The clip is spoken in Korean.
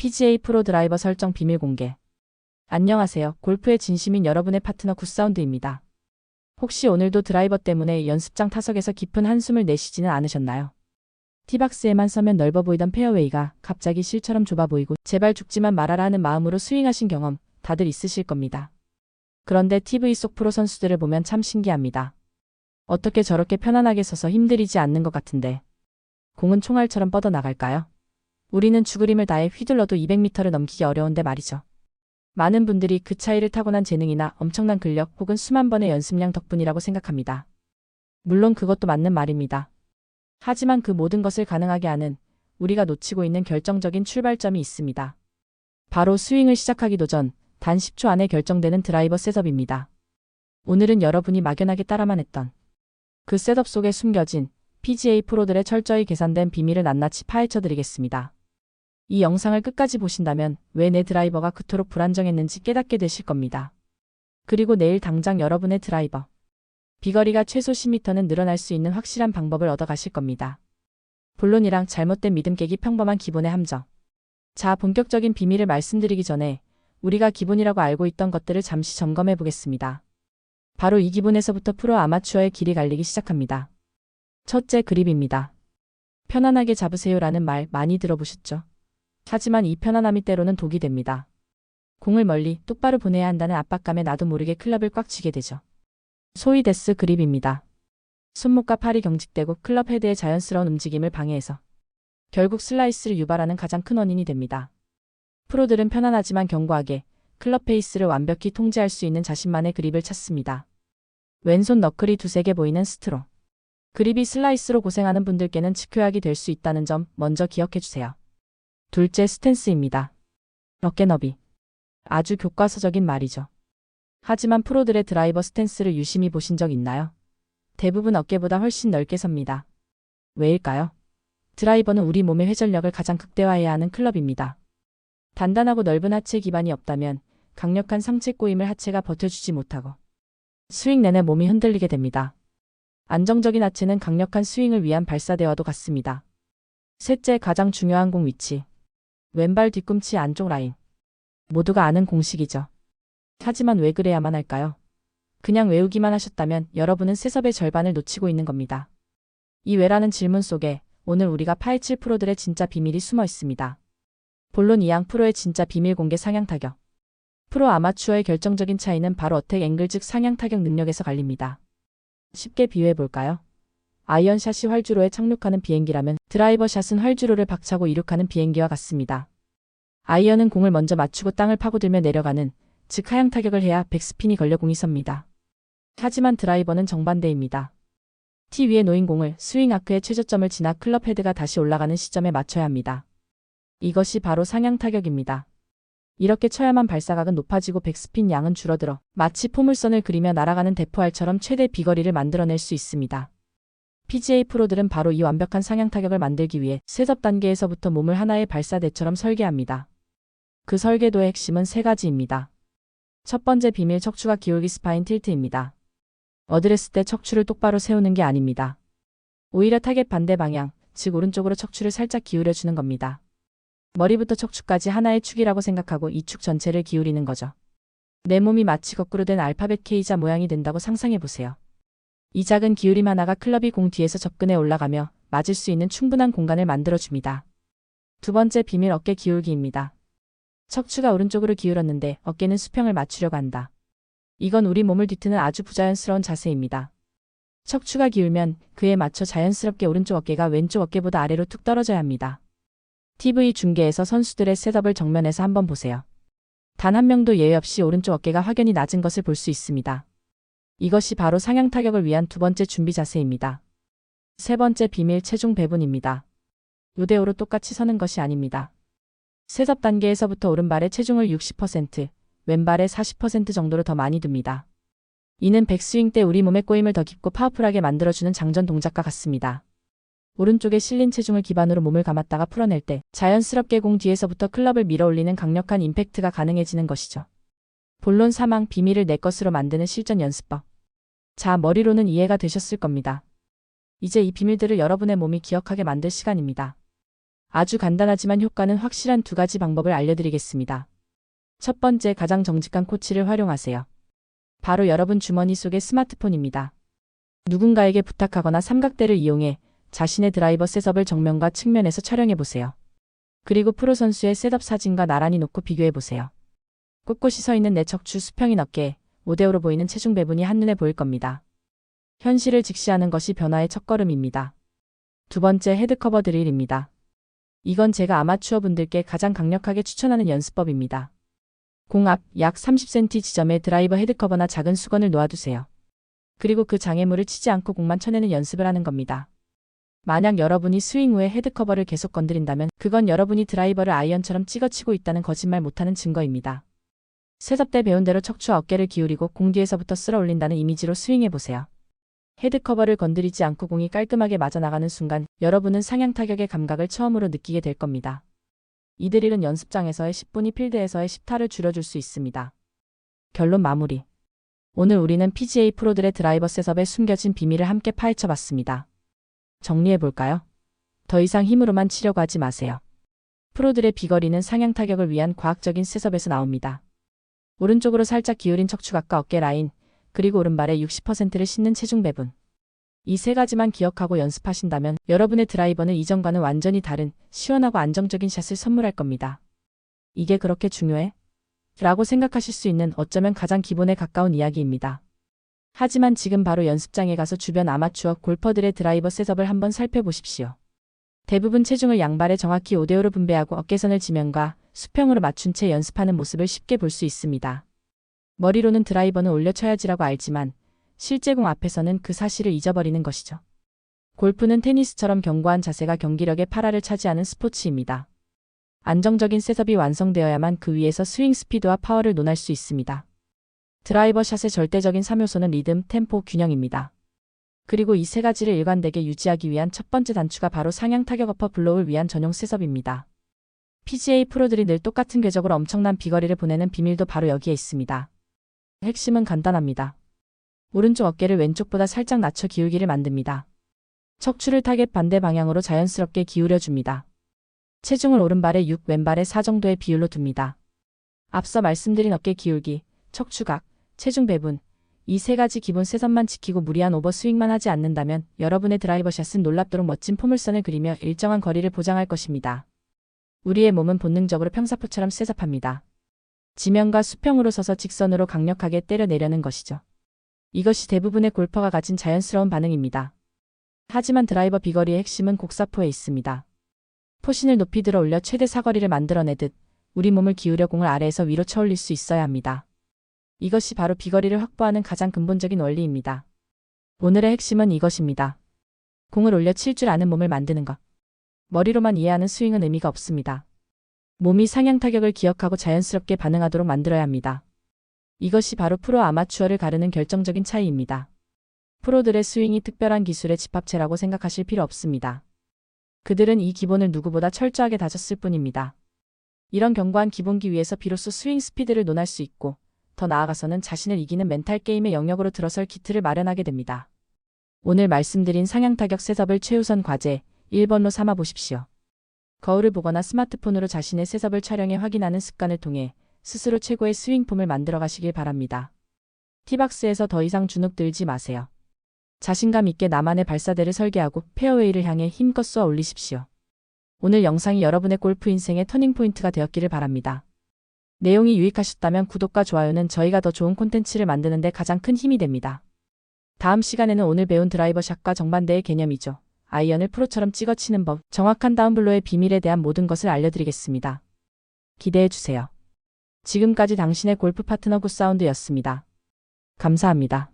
PGA 프로 드라이버 설정 비밀 공개. 안녕하세요. 골프의 진심인 여러분의 파트너 굿사운드입니다. 혹시 오늘도 드라이버 때문에 연습장 타석에서 깊은 한숨을 내쉬지는 않으셨나요? 티박스에만 서면 넓어 보이던 페어웨이가 갑자기 실처럼 좁아 보이고 제발 죽지만 말아라 하는 마음으로 스윙하신 경험 다들 있으실 겁니다. 그런데 TV 속 프로 선수들을 보면 참 신기합니다. 어떻게 저렇게 편안하게 서서 힘들이지 않는 것 같은데 공은 총알처럼 뻗어나갈까요? 우리는 죽으림을 다해 휘둘러도 200m를 넘기기 어려운데 말이죠. 많은 분들이 그 차이를 타고난 재능이나 엄청난 근력 혹은 수만 번의 연습량 덕분이라고 생각합니다. 물론 그것도 맞는 말입니다. 하지만 그 모든 것을 가능하게 하는 우리가 놓치고 있는 결정적인 출발점이 있습니다. 바로 스윙을 시작하기도 전 단 10초 안에 결정되는 드라이버 셋업입니다. 오늘은 여러분이 막연하게 따라만 했던 그 셋업 속에 숨겨진 PGA 프로들의 철저히 계산된 비밀을 낱낱이 파헤쳐 드리겠습니다. 이 영상을 끝까지 보신다면 왜 내 드라이버가 그토록 불안정했는지 깨닫게 되실 겁니다. 그리고 내일 당장 여러분의 드라이버. 비거리가 최소 10m는 늘어날 수 있는 확실한 방법을 얻어가실 겁니다. 본론이랑 잘못된 믿음 깨기 평범한 기본의 함정. 자, 본격적인 비밀을 말씀드리기 전에 우리가 기본이라고 알고 있던 것들을 잠시 점검해 보겠습니다. 바로 이 기본에서부터 프로 아마추어의 길이 갈리기 시작합니다. 첫째 그립입니다. 편안하게 잡으세요라는 말 많이 들어보셨죠? 하지만 이 편안함이 때로는 독이 됩니다. 공을 멀리 똑바로 보내야 한다는 압박감에 나도 모르게 클럽을 꽉 쥐게 되죠. 소위 데스 그립입니다. 손목과 팔이 경직되고 클럽 헤드의 자연스러운 움직임을 방해해서 결국 슬라이스를 유발하는 가장 큰 원인이 됩니다. 프로들은 편안하지만 견고하게 클럽 페이스를 완벽히 통제할 수 있는 자신만의 그립을 찾습니다. 왼손 너클이 두세 개 보이는 스트로. 그립이 슬라이스로 고생하는 분들께는 직효약이 될 수 있다는 점 먼저 기억해 주세요. 둘째 스탠스입니다. 어깨 너비. 아주 교과서적인 말이죠. 하지만 프로들의 드라이버 스탠스를 유심히 보신 적 있나요? 대부분 어깨보다 훨씬 넓게 섭니다. 왜일까요? 드라이버는 우리 몸의 회전력을 가장 극대화해야 하는 클럽입니다. 단단하고 넓은 하체 기반이 없다면 강력한 상체 꼬임을 하체가 버텨주지 못하고 스윙 내내 몸이 흔들리게 됩니다. 안정적인 하체는 강력한 스윙을 위한 발사대와도 같습니다. 셋째 가장 중요한 공 위치. 왼발 뒤꿈치 안쪽 라인. 모두가 아는 공식이죠. 하지만 왜 그래야만 할까요? 그냥 외우기만 하셨다면 여러분은 세섭의 절반을 놓치고 있는 겁니다. 이 왜라는 질문 속에 오늘 우리가 파헤칠 프로들의 진짜 비밀이 숨어 있습니다. 본론 이양 프로의 진짜 비밀 공개 상향 타격. 프로 아마추어의 결정적인 차이는 바로 어택 앵글 즉 상향 타격 능력에서 갈립니다. 쉽게 비유해 볼까요? 아이언샷이 활주로에 착륙하는 비행기라면 드라이버 샷은 활주로를 박차고 이륙하는 비행기와 같습니다. 아이언은 공을 먼저 맞추고 땅을 파고들며 내려가는 즉 하향 타격을 해야 백스핀이 걸려 공이 섭니다. 하지만 드라이버는 정반대입니다. 티 위에 놓인 공을 스윙 아크의 최저점을 지나 클럽 헤드가 다시 올라가는 시점에 맞춰야 합니다. 이것이 바로 상향 타격입니다. 이렇게 쳐야만 발사각은 높아지고 백스핀 양은 줄어들어 마치 포물선을 그리며 날아가는 대포알처럼 최대 비거리를 만들어낼 수 있습니다. PGA 프로들은 바로 이 완벽한 상향 타격을 만들기 위해 셋업 단계에서부터 몸을 하나의 발사대처럼 설계합니다. 그 설계도의 핵심은 세 가지입니다. 첫 번째 비밀 척추가 기울기 스파인 틸트입니다. 어드레스 때 척추를 똑바로 세우는 게 아닙니다. 오히려 타겟 반대 방향, 즉 오른쪽으로 척추를 살짝 기울여 주는 겁니다. 머리부터 척추까지 하나의 축이라고 생각하고 이 축 전체를 기울이는 거죠. 내 몸이 마치 거꾸로 된 알파벳 K자 모양이 된다고 상상해 보세요. 이 작은 기울임 하나가 클럽이 공 뒤에서 접근해 올라가며 맞을 수 있는 충분한 공간을 만들어줍니다. 두 번째 비밀 어깨 기울기입니다. 척추가 오른쪽으로 기울었는데 어깨는 수평을 맞추려고 한다. 이건 우리 몸을 뒤트는 아주 부자연스러운 자세입니다. 척추가 기울면 그에 맞춰 자연스럽게 오른쪽 어깨가 왼쪽 어깨보다 아래로 툭 떨어져야 합니다. TV 중계에서 선수들의 셋업을 정면에서 한번 보세요. 단 한 명도 예외 없이 오른쪽 어깨가 확연히 낮은 것을 볼 수 있습니다. 이것이 바로 상향 타격을 위한 두 번째 준비 자세입니다. 세 번째 비밀 체중 배분입니다. 5대5로 똑같이 서는 것이 아닙니다. 셋업 단계에서부터 오른발의 체중을 60%, 왼발의 40% 정도로 더 많이 둡니다. 이는 백스윙 때 우리 몸의 꼬임을 더 깊고 파워풀하게 만들어주는 장전 동작과 같습니다. 오른쪽에 실린 체중을 기반으로 몸을 감았다가 풀어낼 때 자연스럽게 공 뒤에서부터 클럽을 밀어올리는 강력한 임팩트가 가능해지는 것이죠. 본론 사망 비밀을 내 것으로 만드는 실전 연습법. 자, 머리로는 이해가 되셨을 겁니다. 이제 이 비밀들을 여러분의 몸이 기억하게 만들 시간입니다. 아주 간단하지만 효과는 확실한 두 가지 방법을 알려드리겠습니다. 첫 번째 가장 정직한 코치를 활용하세요. 바로 여러분 주머니 속의 스마트폰입니다. 누군가에게 부탁하거나 삼각대를 이용해 자신의 드라이버 셋업을 정면과 측면에서 촬영해 보세요. 그리고 프로 선수의 셋업 사진과 나란히 놓고 비교해 보세요. 꿋꿋이 서 있는 내 척추 수평인 어깨, 5대5로 보이는 체중 배분이 한눈에 보일 겁니다. 현실을 직시하는 것이 변화의 첫걸음입니다. 두 번째 헤드커버 드릴입니다. 이건 제가 아마추어 분들께 가장 강력하게 추천하는 연습법입니다. 공 앞 약 30cm 지점에 드라이버 헤드커버나 작은 수건을 놓아두세요. 그리고 그 장애물을 치지 않고 공만 쳐내는 연습을 하는 겁니다. 만약 여러분이 스윙 후에 헤드커버를 계속 건드린다면 그건 여러분이 드라이버를 아이언처럼 찍어치고 있다는 거짓말 못하는 증거입니다. 때 배운 대로 척추와 어깨를 기울이고 공 뒤에서부터 쓸어 올린다는 이미지로 스윙해보세요. 헤드 커버를 건드리지 않고 공이 깔끔하게 맞아나가는 순간 여러분은 상향 타격의 감각을 처음으로 느끼게 될 겁니다. 이 드릴은 연습장에서의 10분이 필드에서의 10타를 줄여줄 수 있습니다. 결론 마무리. 오늘 우리는 PGA 프로들의 드라이버 셋업에 숨겨진 비밀을 함께 파헤쳐봤습니다. 정리해볼까요? 더 이상 힘으로만 치려고 하지 마세요. 프로들의 비거리는 상향 타격을 위한 과학적인 셋업에서 나옵니다. 오른쪽으로 살짝 기울인 척추각과 어깨 라인, 그리고 오른발의 60%를 싣는 체중 배분. 이 세 가지만 기억하고 연습하신다면 여러분의 드라이버는 이전과는 완전히 다른 시원하고 안정적인 샷을 선물할 겁니다. 이게 그렇게 중요해? 라고 생각하실 수 있는 어쩌면 가장 기본에 가까운 이야기입니다. 하지만 지금 바로 연습장에 가서 주변 아마추어 골퍼들의 드라이버 셋업을 한번 살펴보십시오. 대부분 체중을 양발에 정확히 5대5로 분배하고 어깨선을 지면과 수평으로 맞춘 채 연습하는 모습을 쉽게 볼 수 있습니다. 머리로는 드라이버는 올려쳐야지라고 알지만 실제 공 앞에서는 그 사실을 잊어버리는 것이죠. 골프는 테니스처럼 견고한 자세가 경기력의 8화를 차지하는 스포츠입니다. 안정적인 셋업이 완성되어야만 그 위에서 스윙 스피드와 파워를 논할 수 있습니다. 드라이버 샷의 절대적인 3요소는 리듬, 템포, 균형입니다. 그리고 이 세 가지를 일관되게 유지하기 위한 첫 번째 단추가 바로 상향 타격 어퍼 블로우를 위한 전용 셋업입니다. PGA 프로들이 늘 똑같은 궤적으로 엄청난 비거리를 보내는 비밀도 바로 여기에 있습니다. 핵심은 간단합니다. 오른쪽 어깨를 왼쪽보다 살짝 낮춰 기울기를 만듭니다. 척추를 타겟 반대 방향으로 자연스럽게 기울여 줍니다. 체중을 오른발에 6, 왼발에 4 정도의 비율로 둡니다. 앞서 말씀드린 어깨 기울기, 척추각, 체중 배분, 이 세 가지 기본 셋업만 지키고 무리한 오버스윙만 하지 않는다면 여러분의 드라이버 샷은 놀랍도록 멋진 포물선을 그리며 일정한 거리를 보장할 것입니다. 우리의 몸은 본능적으로 평사포처럼 셋업합니다. 지면과 수평으로 서서 직선으로 강력하게 때려내려는 것이죠. 이것이 대부분의 골퍼가 가진 자연스러운 반응입니다. 하지만 드라이버 비거리의 핵심은 곡사포에 있습니다. 포신을 높이 들어 올려 최대 사거리를 만들어내듯 우리 몸을 기울여 공을 아래에서 위로 쳐올릴 수 있어야 합니다. 이것이 바로 비거리를 확보하는 가장 근본적인 원리입니다. 오늘의 핵심은 이것입니다. 공을 올려 칠 줄 아는 몸을 만드는 것. 머리로만 이해하는 스윙은 의미가 없습니다. 몸이 상향 타격을 기억하고 자연스럽게 반응하도록 만들어야 합니다. 이것이 바로 프로 아마추어를 가르는 결정적인 차이입니다. 프로들의 스윙이 특별한 기술의 집합체라고 생각하실 필요 없습니다. 그들은 이 기본을 누구보다 철저하게 다졌을 뿐입니다. 이런 견고한 기본기 위에서 비로소 스윙 스피드를 논할 수 있고 더 나아가서는 자신을 이기는 멘탈 게임의 영역으로 들어설 키트를 마련하게 됩니다. 오늘 말씀드린 상향 타격 셋업을 최우선 과제 1번로 삼아 보십시오. 거울을 보거나 스마트폰으로 자신의 셋업을 촬영해 확인하는 습관을 통해 스스로 최고의 스윙폼을 만들어 가시길 바랍니다. 티박스에서 더 이상 주눅 들지 마세요. 자신감 있게 나만의 발사대를 설계하고 페어웨이를 향해 힘껏 쏘아 올리십시오. 오늘 영상이 여러분의 골프 인생의 터닝포인트가 되었기를 바랍니다. 내용이 유익하셨다면 구독과 좋아요는 저희가 더 좋은 콘텐츠를 만드는 데 가장 큰 힘이 됩니다. 다음 시간에는 오늘 배운 드라이버 샷과 정반대의 개념이죠. 아이언을 프로처럼 찍어치는 법, 정확한 다운블로의 비밀에 대한 모든 것을 알려드리겠습니다. 기대해 주세요. 지금까지 당신의 골프 파트너 굿사운드였습니다. 감사합니다.